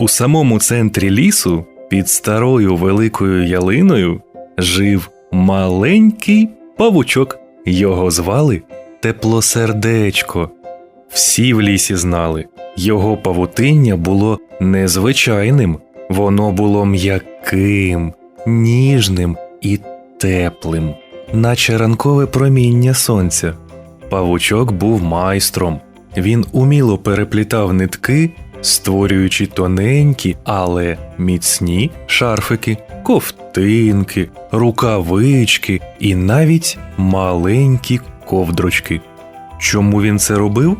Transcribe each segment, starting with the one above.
У самому центрі лісу, під старою великою ялиною, жив маленький павучок. Його звали Теплосердечко. Всі в лісі знали, його павутиння було незвичайним, воно було м'яким, ніжним і теплим, наче ранкове проміння сонця. Павучок був майстром. Він уміло переплітав нитки, створюючи тоненькі, але міцні шарфики, ковтинки, рукавички і навіть маленькі ковдрочки. Чому він це робив?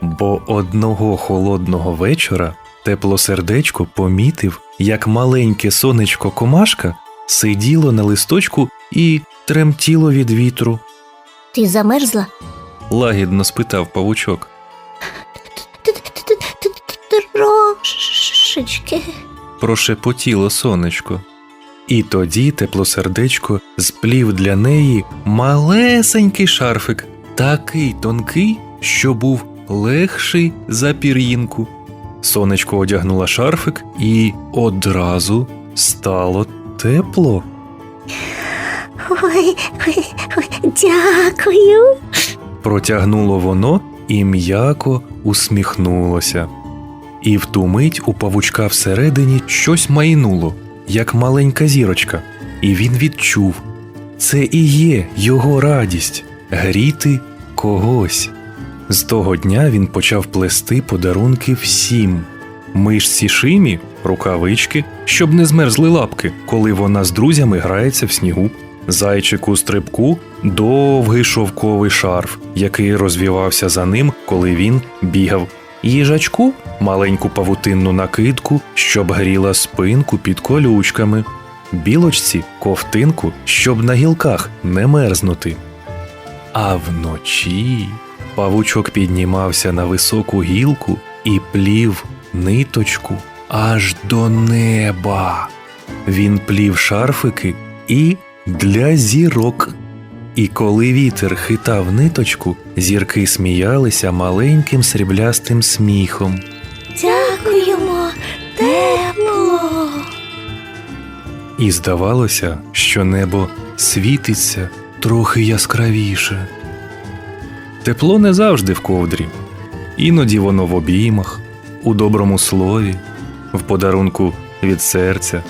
Бо одного холодного вечора теплосердечко помітив, як маленьке сонечко комашка сиділо на листочку і тремтіло від вітру. Ти замерзла? Лагідно спитав павучок. Трошечки. прошепотіло сонечко. І тоді теплосердечко сплів для неї малесенький шарфик, такий тонкий, що був легший за пір'їнку. Сонечко одягнула шарфик і одразу стало тепло. Ой, ой, ой, дякую. Протягнуло воно і м'яко усміхнулося. І в ту мить у павучка всередині щось майнуло, як маленька зірочка, і він відчув це і є його радість гріти когось. З того дня він почав плести подарунки всім. Мишці Шимі рукавички, щоб не змерзли лапки, коли вона з друзями грається в снігу. Зайчику стрибку довгий шовковий шарф, який розвівався за ним, коли він бігав. Їжачку маленьку павутинну накидку, щоб гріла спинку під колючками. Білочці ковтинку, щоб на гілках не мерзнути. А вночі павучок піднімався на високу гілку і плів ниточку аж до неба. Він плів шарфики і для зірок. І коли вітер хитав ниточку, зірки сміялися маленьким сріблястим сміхом. Дякуємо. Тепло. І здавалося, що небо світиться трохи яскравіше. Тепло не завжди в ковдрі, іноді воно в обіймах, у доброму слові, в подарунку від серця,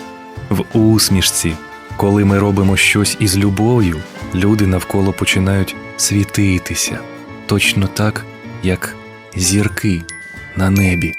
в усмішці. Коли ми робимо щось із любов'ю, люди навколо починають світитися, точно так, як зірки на небі.